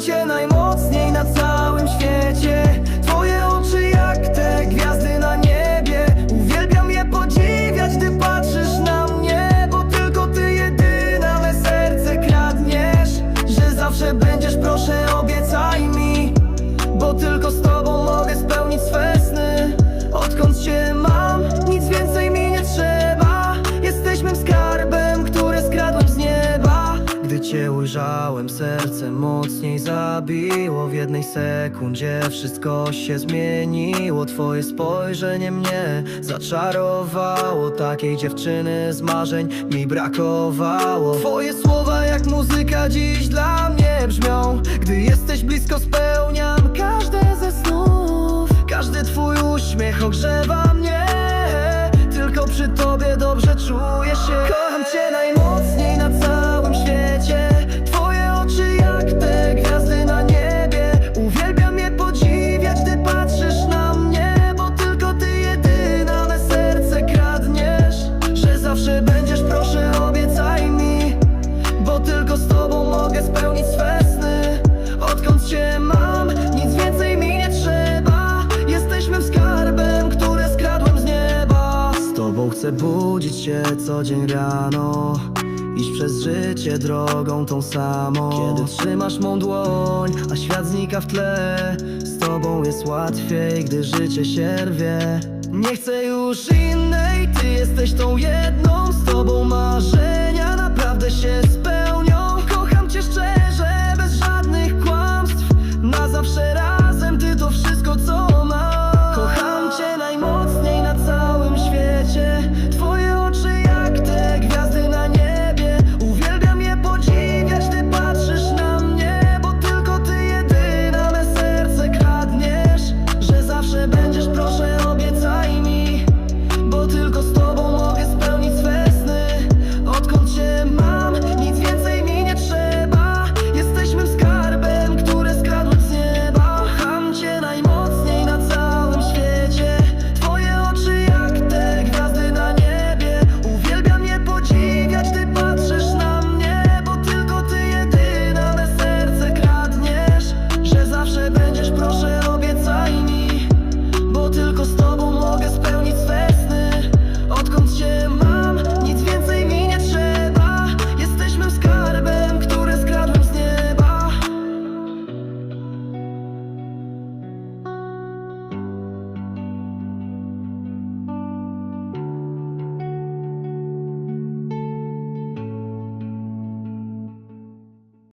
Cię najmocniej na całym świecie. Twoje oczy jak te gwiazdy na niebie. Uwielbiam je podziwiać, gdy patrzysz na mnie Bo tylko Ty jedyna me serce kradniesz. Że zawsze będziesz, proszę obiecaj mi Bo tylko z Tobą mogę spełnić swe sny. Odkąd Cię mam cię ujrzałem Serce mocniej zabiło. W jednej sekundzie wszystko się zmieniło. Twoje spojrzenie mnie zaczarowało. Takiej dziewczyny z marzeń mi brakowało. Twoje słowa jak muzyka dziś dla mnie brzmią. Gdy jesteś blisko spełniam każde ze snów. Każdy twój uśmiech ogrzewa mnie. Tylko przy tobie dobrze czuję się. Chcę budzić się co dzień rano Iść przez życie drogą tą samą. Kiedy trzymasz mą dłoń, a świat znika w tle Z tobą jest łatwiej, gdy życie się rwie. Nie chcę już innej, ty jesteś tą jedną Z tobą marzenia. Прошу